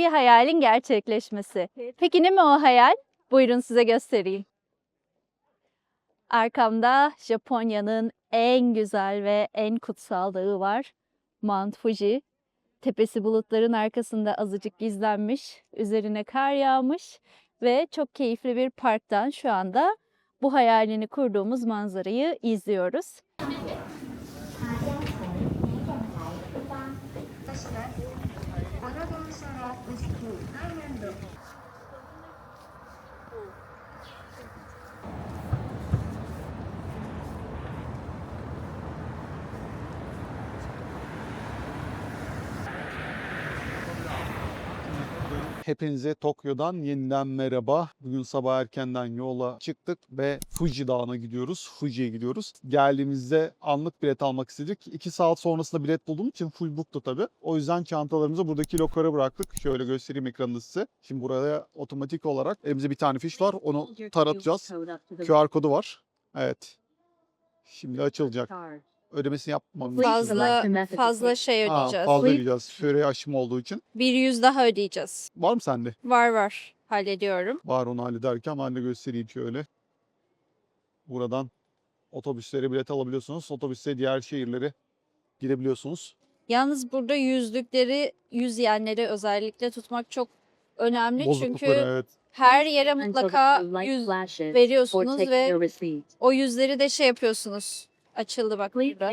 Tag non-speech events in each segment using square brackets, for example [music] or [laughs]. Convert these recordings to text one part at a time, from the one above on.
bir hayalin gerçekleşmesi. Peki ne mi o hayal? Buyurun size göstereyim. Arkamda Japonya'nın en güzel ve en kutsal dağı var. Mount Fuji. Tepesi bulutların arkasında azıcık gizlenmiş, üzerine kar yağmış ve çok keyifli bir parktan şu anda bu hayalini kurduğumuz manzarayı izliyoruz. Hepinize Tokyo'dan yeniden merhaba. Bugün sabah erkenden yola çıktık ve Fuji Dağı'na gidiyoruz. Fuji'ye gidiyoruz. Geldiğimizde anlık bilet almak istedik. 2 saat sonrasında bilet bulduğum için full book'tu tabii. O yüzden çantalarımızı buradaki lokara bıraktık. Şöyle göstereyim ekranında size. Şimdi buraya otomatik olarak elimizde bir tane fiş var. Onu taratacağız. QR kodu var. Evet. Şimdi açılacak. Ödemesini yapmamız Fazla fazla şey Ha, ödeyeceğiz. fazla ödeyeceğiz. Süre aşımı olduğu için. Bir yüz daha ödeyeceğiz. Var mı sende? Var var. Hallediyorum. Var onu hallederken ben de göstereyim şöyle. Buradan otobüslere bilet alabiliyorsunuz. Otobüste diğer şehirlere gidebiliyorsunuz. Yalnız burada yüzlükleri, yüz yenleri özellikle tutmak çok önemli. Bozuklukları Çünkü evet. her yere mutlaka yüz veriyorsunuz ve o yüzleri de şey yapıyorsunuz. Açıldı bak burada.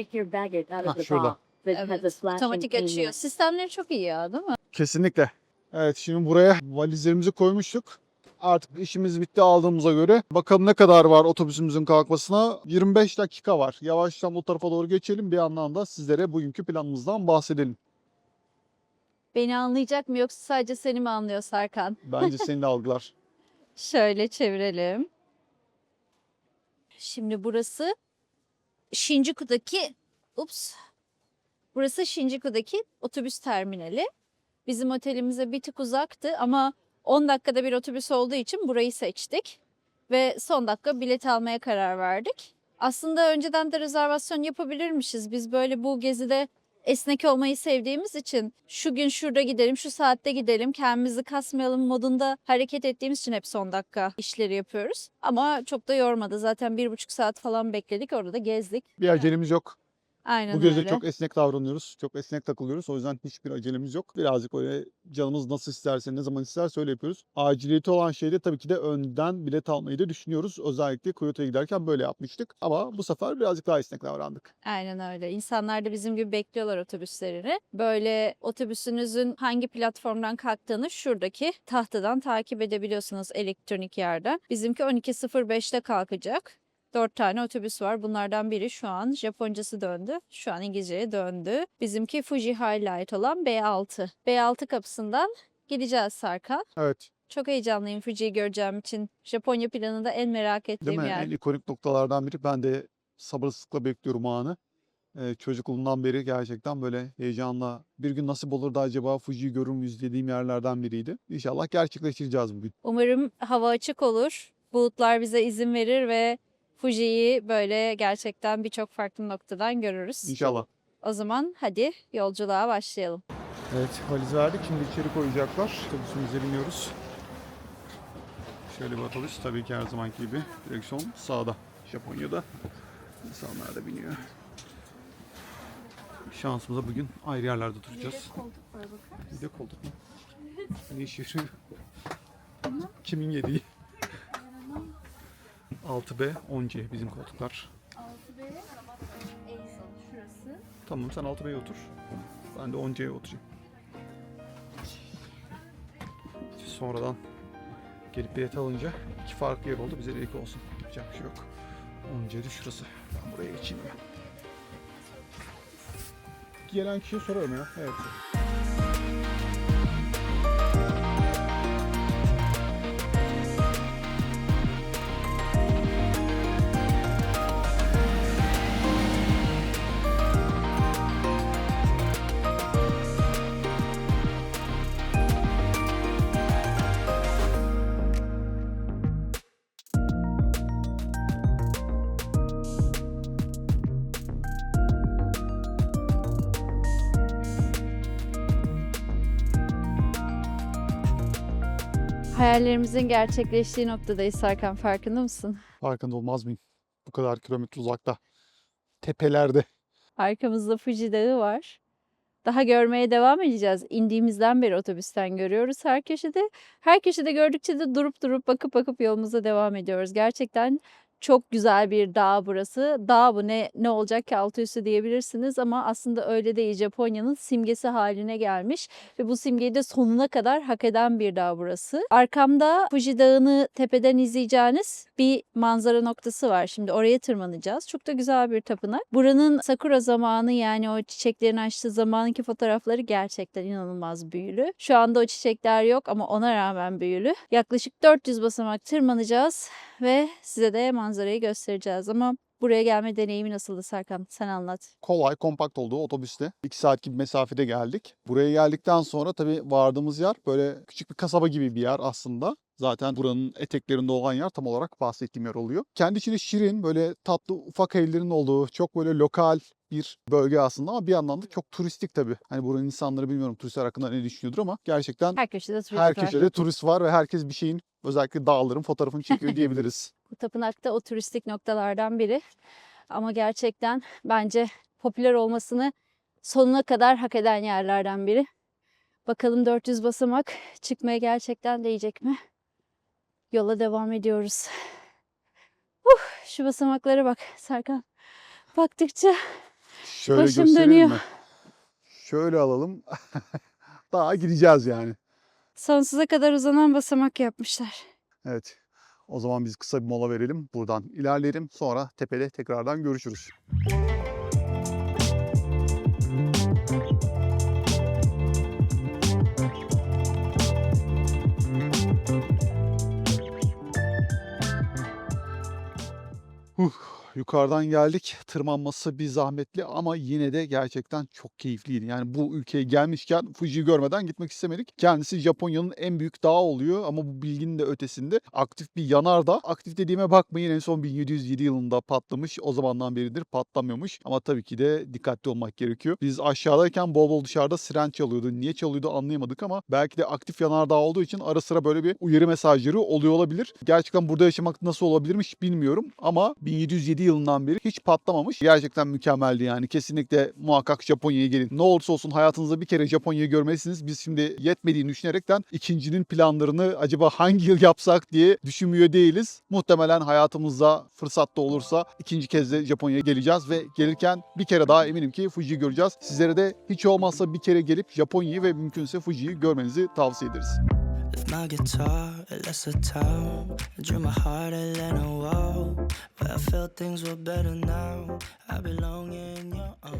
Ha, şurada. Evet, Otomatik açıyor. Sistemleri çok iyi ya değil mi? Kesinlikle. Evet şimdi buraya valizlerimizi koymuştuk. Artık işimiz bitti aldığımıza göre. Bakalım ne kadar var otobüsümüzün kalkmasına. 25 dakika var. Yavaştan o tarafa doğru geçelim. Bir yandan da sizlere bugünkü planımızdan bahsedelim. Beni anlayacak mı yoksa sadece seni mi anlıyor Serkan? Bence [laughs] seni de algılar. Şöyle çevirelim. Şimdi burası Shinjuku'daki ups. Burası Shinjuku'daki otobüs terminali. Bizim otelimize bir tık uzaktı ama 10 dakikada bir otobüs olduğu için burayı seçtik. Ve son dakika bilet almaya karar verdik. Aslında önceden de rezervasyon yapabilirmişiz. Biz böyle bu gezide esnek olmayı sevdiğimiz için şu gün şurada gidelim, şu saatte gidelim, kendimizi kasmayalım modunda hareket ettiğimiz için hep son dakika işleri yapıyoruz. Ama çok da yormadı. Zaten bir buçuk saat falan bekledik, orada da gezdik. Bir acelemiz yok. Aynen Bu gece öyle. çok esnek davranıyoruz. Çok esnek takılıyoruz. O yüzden hiçbir acelemiz yok. Birazcık öyle canımız nasıl isterse, ne zaman isterse öyle yapıyoruz. Aciliyeti olan şeyde tabii ki de önden bilet almayı da düşünüyoruz. Özellikle Kyoto'ya giderken böyle yapmıştık. Ama bu sefer birazcık daha esnek davrandık. Aynen öyle. İnsanlar da bizim gibi bekliyorlar otobüslerini. Böyle otobüsünüzün hangi platformdan kalktığını şuradaki tahtadan takip edebiliyorsunuz elektronik yerden. Bizimki 12.05'te kalkacak. Dört tane otobüs var. Bunlardan biri şu an Japoncası döndü. Şu an İngilizceye döndü. Bizimki Fuji Highlight olan B6. B6 kapısından gideceğiz Sarkan. Evet. Çok heyecanlıyım Fuji'yi göreceğim için. Japonya planında en merak Değil ettiğim mi? yer. En ikonik noktalardan biri. Ben de sabırsızlıkla bekliyorum o anı. Ee, çocukluğumdan beri gerçekten böyle heyecanla bir gün nasip olur da acaba Fuji'yi görür müyüz dediğim yerlerden biriydi. İnşallah gerçekleştireceğiz bugün. Umarım hava açık olur. Bulutlar bize izin verir ve Fuji'yi böyle gerçekten birçok farklı noktadan görürüz. İnşallah. O zaman hadi yolculuğa başlayalım. Evet valiz verdik. Şimdi içeri koyacaklar. Otobüsümüze biniyoruz. Şöyle bir otobüs. Tabii ki her zamanki gibi. Direksiyon sağda. Japonya'da. İnsanlar da biniyor. Şansımıza bugün ayrı yerlerde oturacağız. Bir de koltuk mu? Ne işe yarıyor? Kimin yediği? 6B, 10C bizim koltuklar. 6B, Aizen şurası. Tamam sen 6B'ye otur. Ben de 10C'ye oturayım. Sonradan gelip bilet alınca iki farklı yer oldu. Bize de ilk olsun. Yapacak bir şey yok. 10C'de şurası. Ben buraya geçeyim hemen. Gelen kişiye sorarım ya. Evet. Hayallerimizin gerçekleştiği noktadayız Serkan farkında mısın? Farkında olmaz mıyım? Bu kadar kilometre uzakta. Tepelerde. Arkamızda Fuji Dağı var. Daha görmeye devam edeceğiz. İndiğimizden beri otobüsten görüyoruz her köşede. Her köşede gördükçe de durup durup bakıp bakıp yolumuza devam ediyoruz. Gerçekten çok güzel bir dağ burası. Dağ bu ne ne olacak ki altı üstü diyebilirsiniz ama aslında öyle değil. Japonya'nın simgesi haline gelmiş ve bu simgeyi de sonuna kadar hak eden bir dağ burası. Arkamda Fuji Dağı'nı tepeden izleyeceğiniz bir manzara noktası var. Şimdi oraya tırmanacağız. Çok da güzel bir tapınak. Buranın sakura zamanı yani o çiçeklerin açtığı zamanki fotoğrafları gerçekten inanılmaz büyülü. Şu anda o çiçekler yok ama ona rağmen büyülü. Yaklaşık 400 basamak tırmanacağız ve size de manzarayı göstereceğiz ama buraya gelme deneyimi nasıldı Serkan? Sen anlat. kolay, kompakt olduğu otobüste. 2 saat gibi mesafede geldik. Buraya geldikten sonra tabii vardığımız yer böyle küçük bir kasaba gibi bir yer aslında. Zaten buranın eteklerinde olan yer tam olarak bahsettiğim yer oluyor. Kendi içinde şirin, böyle tatlı ufak evlerin olduğu, çok böyle lokal bir bölge aslında ama bir yandan da çok turistik tabii. Hani buranın insanları bilmiyorum turistler hakkında ne düşünüyordur ama gerçekten Her köşede turist her var. köşede turist var ve herkes bir şeyin özellikle dağların fotoğrafını çekiyor [laughs] diyebiliriz. Bu tapınakta o turistik noktalardan biri. Ama gerçekten bence popüler olmasını sonuna kadar hak eden yerlerden biri. Bakalım 400 basamak çıkmaya gerçekten değecek mi? Yola devam ediyoruz. Uh, şu basamaklara bak Serkan. Baktıkça Şöyle Başım dönüyor. mi? Şöyle alalım. [laughs] Daha gideceğiz yani. sonsuza kadar uzanan basamak yapmışlar. Evet. O zaman biz kısa bir mola verelim. Buradan ilerleyelim. Sonra tepede tekrardan görüşürüz. Yukarıdan geldik. Tırmanması bir zahmetli ama yine de gerçekten çok keyifliydi. Yani bu ülkeye gelmişken Fuji'yi görmeden gitmek istemedik. Kendisi Japonya'nın en büyük dağı oluyor ama bu bilginin de ötesinde aktif bir yanardağ. Aktif dediğime bakmayın en son 1707 yılında patlamış. O zamandan beridir patlamıyormuş. Ama tabii ki de dikkatli olmak gerekiyor. Biz aşağıdayken bol bol dışarıda siren çalıyordu. Niye çalıyordu anlayamadık ama belki de aktif yanardağ olduğu için ara sıra böyle bir uyarı mesajları oluyor olabilir. Gerçekten burada yaşamak nasıl olabilirmiş bilmiyorum ama 1707 yılından beri hiç patlamamış. Gerçekten mükemmeldi yani. Kesinlikle muhakkak Japonya'ya gelin. Ne olursa olsun hayatınızda bir kere Japonya'yı görmelisiniz. Biz şimdi yetmediğini düşünerekten ikincinin planlarını acaba hangi yıl yapsak diye düşünmüyor değiliz. Muhtemelen hayatımızda fırsat da olursa ikinci kez de Japonya'ya geleceğiz ve gelirken bir kere daha eminim ki Fuji'yi göreceğiz. Sizlere de hiç olmazsa bir kere gelip Japonya'yı ve mümkünse Fuji'yi görmenizi tavsiye ederiz. My guitar, it lets a town. I drew my heart a little wall.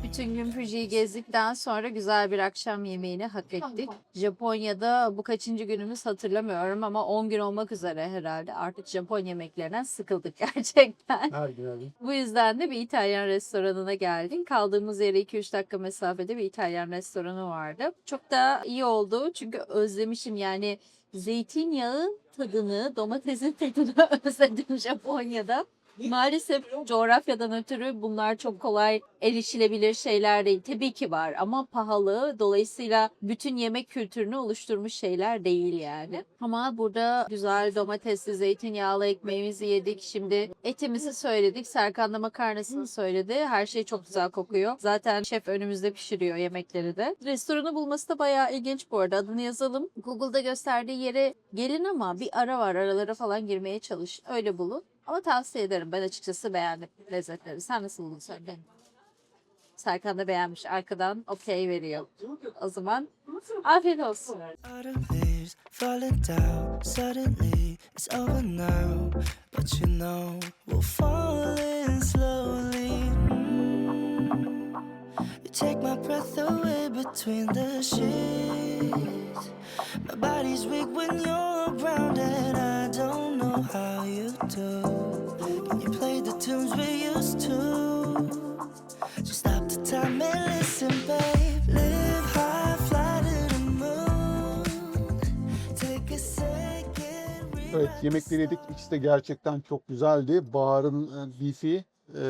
Bütün gün Fuji'yi gezdikten sonra güzel bir akşam yemeğini hak ettik. Japonya'da bu kaçıncı günümüz hatırlamıyorum ama 10 gün olmak üzere herhalde. Artık Japon yemeklerinden sıkıldık [laughs] gerçekten. Her gün Bu yüzden de bir İtalyan restoranına geldik. Kaldığımız yere 2-3 dakika mesafede bir İtalyan restoranı vardı. Çok da iyi oldu çünkü özlemişim yani zeytinyağı tadını, domatesin tadını [laughs] özledim Japonya'da. Maalesef coğrafyadan ötürü bunlar çok kolay erişilebilir şeyler değil. Tabii ki var ama pahalı. Dolayısıyla bütün yemek kültürünü oluşturmuş şeyler değil yani. Ama burada güzel domatesli, zeytinyağlı ekmeğimizi yedik. Şimdi etimizi söyledik. Serkan da makarnasını söyledi. Her şey çok güzel kokuyor. Zaten şef önümüzde pişiriyor yemekleri de. Restoranı bulması da bayağı ilginç bu arada. Adını yazalım. Google'da gösterdiği yere gelin ama bir ara var. Aralara falan girmeye çalış. Öyle bulun. Ama tavsiye ederim. Ben açıkçası beğendim lezzetleri. Sen nasıl buldun söyle. Serkan da beğenmiş. Arkadan okey veriyor. O zaman afiyet olsun. Take my breath away between the sheets. My body's weak when you're around, and I don't know how you do. Can you play the tunes we used to? Just stop the time and listen, babe. Live high, fly to the moon. Take a second. Evet yemekleri yedik. İkisi de gerçekten çok güzeldi. Bahar'ın e, beef'i, e,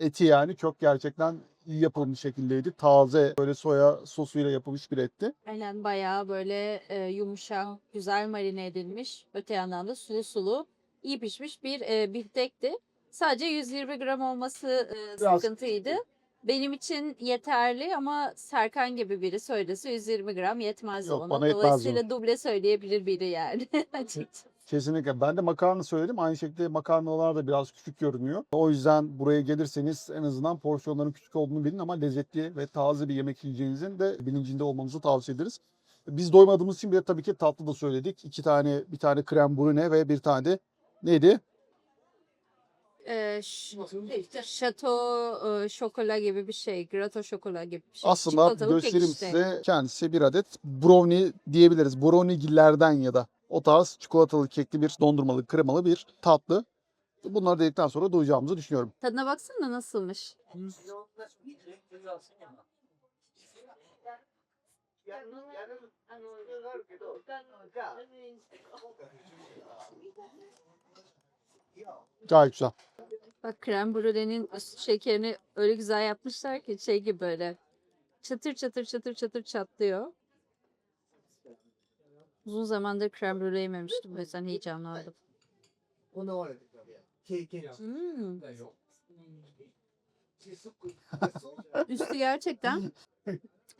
eti yani çok gerçekten iyi yapılmış şekildeydi. Taze böyle soya sosuyla yapılmış bir etti. Aynen bayağı böyle e, yumuşak, güzel marine edilmiş. Öte yandan da sulu sulu, iyi pişmiş bir e, biftekti. Sadece 120 gram olması e, Biraz- sıkıntıydı. Benim için yeterli ama Serkan gibi biri söylese 120 gram yetmez Yok, ona. bana yetmez Dolayısıyla duble söyleyebilir biri yani. [laughs] Açıkçası. Kesinlikle. Ben de makarna söyledim. Aynı şekilde makarnalar da biraz küçük görünüyor. O yüzden buraya gelirseniz en azından porsiyonların küçük olduğunu bilin ama lezzetli ve taze bir yemek yiyeceğinizin de bilincinde olmanızı tavsiye ederiz. Biz doymadığımız için bir de tabii ki tatlı da söyledik. İki tane, bir tane krem brûlée ve bir tane de neydi? e, ş- şato e, şokola gibi bir şey. Grato şokola gibi bir şey. Aslında Çikolatalı kek göstereyim işte. size kendisi bir adet brownie diyebiliriz. Brownie'gillerden ya da o tarz çikolatalı kekli bir dondurmalı kremalı bir tatlı. Bunları dedikten sonra doyacağımızı düşünüyorum. Tadına baksana nasılmış. Gayet güzel. Bak krem brûlénin üst şekerini öyle güzel yapmışlar ki şey gibi böyle çatır çatır çatır çatır çatlıyor. Uzun zamandır krem brûlée yememiştim. O yüzden heyecanlandım. Hmm. Üstü gerçekten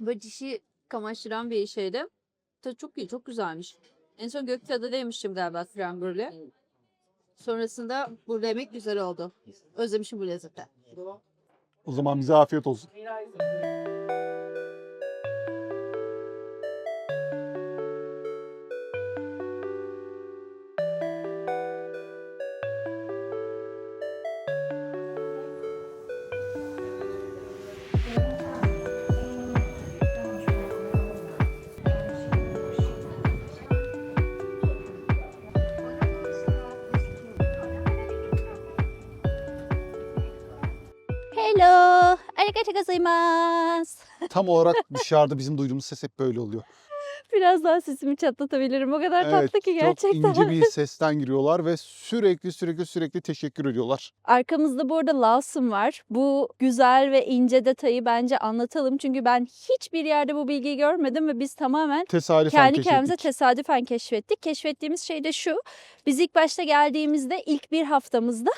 böyle dişi kamaştıran bir şeydi. Tadı çok iyi, çok güzelmiş. En son Gökçeada'da yemiştim galiba krem brûlée. Sonrasında burada yemek güzel oldu. Özlemişim bu lezzeti. O zaman bize afiyet olsun. Hello! Arigatou gozaimasu. Tam olarak dışarıda bizim duyduğumuz ses hep böyle oluyor. Biraz daha sesimi çatlatabilirim. O kadar tatlı ki Çok gerçekten. ince bir [laughs] sesten giriyorlar ve sürekli sürekli sürekli teşekkür ediyorlar. Arkamızda bu arada Lawson var. Bu güzel ve ince detayı bence anlatalım. Çünkü ben hiçbir yerde bu bilgiyi görmedim ve biz tamamen Tesadüfen kendi kendimize tesadüfen keşfettik. Keşfettiğimiz şey de şu. Biz ilk başta geldiğimizde ilk bir haftamızda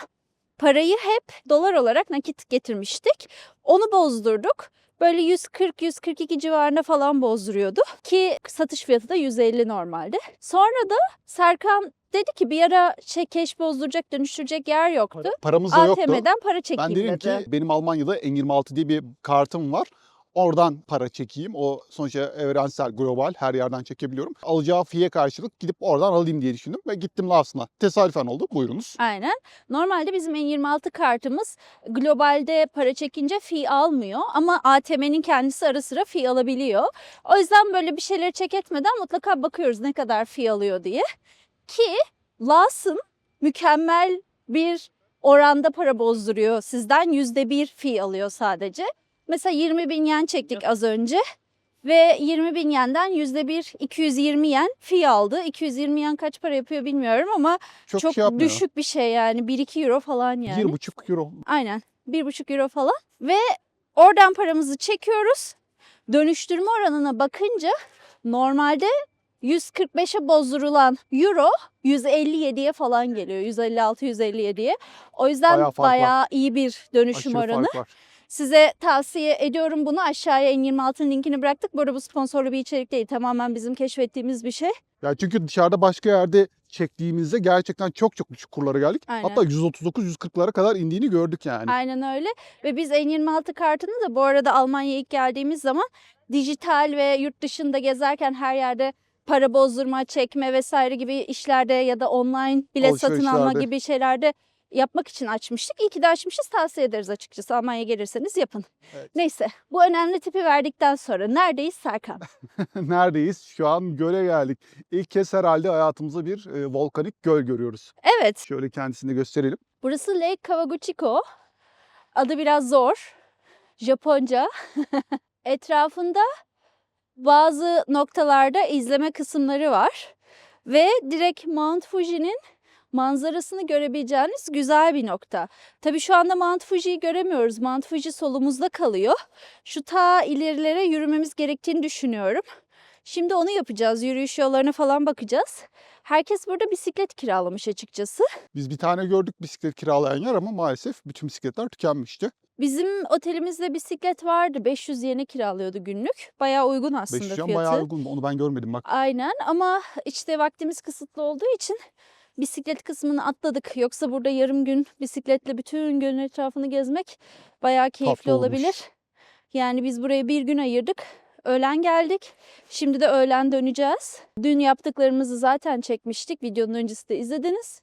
parayı hep dolar olarak nakit getirmiştik. Onu bozdurduk. Böyle 140-142 civarına falan bozduruyordu ki satış fiyatı da 150 normalde. Sonra da Serkan dedi ki bir ara şey keş bozduracak, dönüştürecek yer yoktu. Paramız da yoktu. ATM'den para Ben çekeyim dedim dedi. ki benim Almanya'da N26 diye bir kartım var. Oradan para çekeyim. O sonuçta evrensel, global her yerden çekebiliyorum. Alacağı fiye karşılık gidip oradan alayım diye düşündüm ve gittim Lawson'a. Tesadüfen oldu. Buyurunuz. Aynen. Normalde bizim N26 kartımız globalde para çekince fee almıyor ama ATM'nin kendisi ara sıra fee alabiliyor. O yüzden böyle bir şeyleri check etmeden mutlaka bakıyoruz ne kadar fee alıyor diye. Ki Lawson mükemmel bir oranda para bozduruyor. Sizden yüzde bir fee alıyor sadece. Mesela 20 bin yen çektik az önce. Ve 20 bin yenden yüzde bir 220 yen fee aldı. 220 yen kaç para yapıyor bilmiyorum ama Çok, çok şey yapmıyor. düşük bir şey yani. 1-2 euro falan yani. 1,5 euro. Aynen. 1,5 euro falan. Ve oradan paramızı çekiyoruz. Dönüştürme oranına bakınca normalde 145'e bozdurulan euro 157'ye falan geliyor. 156-157'ye. O yüzden Bayağı bayağı, var. iyi bir dönüşüm Aşırı oranı. fark var. Size tavsiye ediyorum bunu. Aşağıya N26'ın linkini bıraktık. Bu arada bu sponsorlu bir içerik değil. Tamamen bizim keşfettiğimiz bir şey. Ya çünkü dışarıda başka yerde çektiğimizde gerçekten çok çok düşük kurlara geldik. Aynen. Hatta 139-140'lara kadar indiğini gördük yani. Aynen öyle. Ve biz N26 kartını da bu arada Almanya'ya ilk geldiğimiz zaman dijital ve yurt dışında gezerken her yerde para bozdurma, çekme vesaire gibi işlerde ya da online bilet satın alma gibi şeylerde yapmak için açmıştık. İyi ki de açmışız. Tavsiye ederiz açıkçası. Almanya'ya gelirseniz yapın. Evet. Neyse bu önemli tipi verdikten sonra neredeyiz Serkan? [laughs] Neredeyiz? Şu an göle geldik. İlk kez herhalde hayatımızda bir e, volkanik göl görüyoruz. Evet Şöyle kendisini gösterelim. burası Lake Kawaguchiko. Adı biraz zor. Japonca. [laughs] Etrafında bazı noktalarda izleme kısımları var. Ve direkt Mount Fuji'nin manzarasını görebileceğiniz güzel bir nokta. Tabii şu anda Mount Fuji'yi göremiyoruz. Mount Fuji solumuzda kalıyor. Şu ta ilerilere yürümemiz gerektiğini düşünüyorum. Şimdi onu yapacağız. Yürüyüş yollarına falan bakacağız. Herkes burada bisiklet kiralamış açıkçası. Biz bir tane gördük bisiklet kiralayan yer ama maalesef bütün bisikletler tükenmişti. Bizim otelimizde bisiklet vardı. 500 yeni kiralıyordu günlük. Bayağı uygun aslında 500 yan fiyatı. bayağı uygun. Onu ben görmedim bak. Aynen ama işte vaktimiz kısıtlı olduğu için bisiklet kısmını atladık. Yoksa burada yarım gün bisikletle bütün gölün etrafını gezmek bayağı keyifli Tatlı olmuş. olabilir. Yani biz buraya bir gün ayırdık. Öğlen geldik. Şimdi de öğlen döneceğiz. Dün yaptıklarımızı zaten çekmiştik. Videonun öncesinde izlediniz.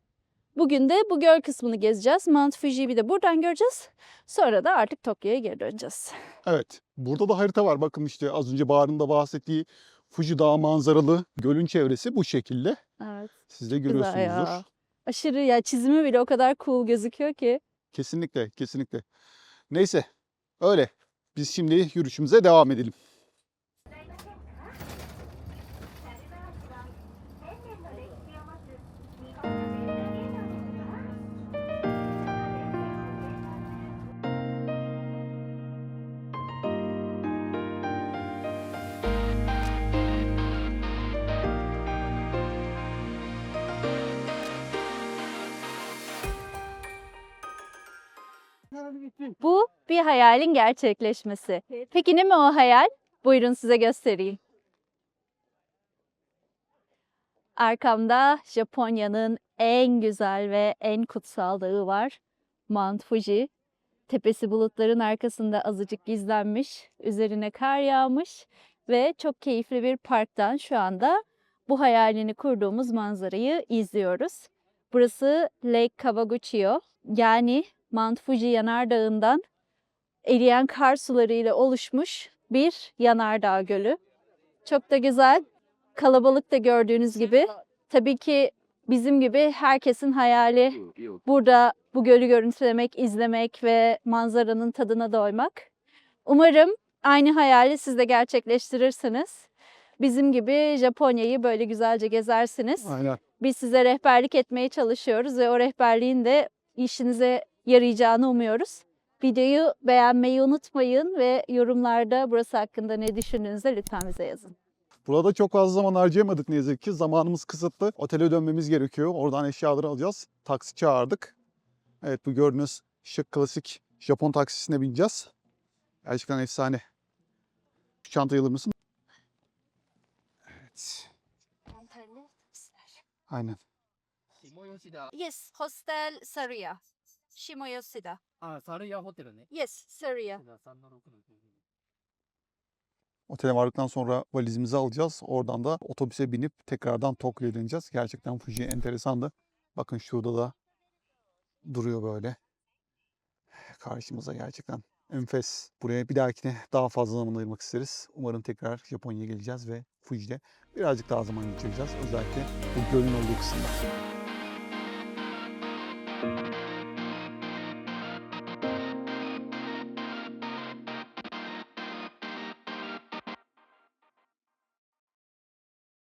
Bugün de bu göl kısmını gezeceğiz. Mount Fuji'yi de buradan göreceğiz. Sonra da artık Tokyo'ya geri döneceğiz. Evet. Burada da harita var. Bakın işte az önce Bahar'ın da bahsettiği Fuji Dağı manzaralı gölün çevresi bu şekilde. Evet. Siz de Güzel görüyorsunuzdur. ya. Aşırı ya çizimi bile o kadar cool gözüküyor ki. Kesinlikle, kesinlikle. Neyse, öyle. Biz şimdi yürüyüşümüze devam edelim. Bir hayalin gerçekleşmesi. Peki ne mi o hayal? Buyurun size göstereyim. Arkamda Japonya'nın en güzel ve en kutsal dağı var. Mount Fuji. Tepesi bulutların arkasında azıcık gizlenmiş, üzerine kar yağmış ve çok keyifli bir parktan şu anda bu hayalini kurduğumuz manzarayı izliyoruz. Burası Lake Kawaguchio. Yani Mount Fuji yanardağından eriyen kar suları ile oluşmuş bir yanardağ gölü. Çok da güzel. Kalabalık da gördüğünüz gibi. Tabii ki bizim gibi herkesin hayali burada bu gölü görüntülemek, izlemek ve manzaranın tadına doymak. Umarım aynı hayali siz de gerçekleştirirsiniz. Bizim gibi Japonya'yı böyle güzelce gezersiniz. Aynen. Biz size rehberlik etmeye çalışıyoruz ve o rehberliğin de işinize yarayacağını umuyoruz. Videoyu beğenmeyi unutmayın ve yorumlarda burası hakkında ne düşündüğünüzü lütfen bize yazın. Burada çok fazla zaman harcayamadık ne yazık ki. Zamanımız kısıtlı. Otele dönmemiz gerekiyor. Oradan eşyaları alacağız. Taksi çağırdık. Evet bu gördüğünüz şık klasik Japon taksisine bineceğiz. Gerçekten efsane. Şu çantayı alır mısın? Evet. Aynen. Yes, Hostel Saria. Shimoyoshida. あ、サルヤホテルね。 Yes, Saria. 306の。 Otele vardıktan sonra valizimizi alacağız. Oradan da otobüse binip tekrardan Tokyo'ya döneceğiz. Gerçekten Fuji enteresandı. Bakın şurada da duruyor böyle. Karşımıza gerçekten enfes. Buraya bir dahakine daha fazla zaman ayırmak isteriz. Umarım tekrar Japonya'ya geleceğiz ve Fuji'de birazcık daha zaman geçireceğiz. Özellikle bu gölün olduğu kısımda.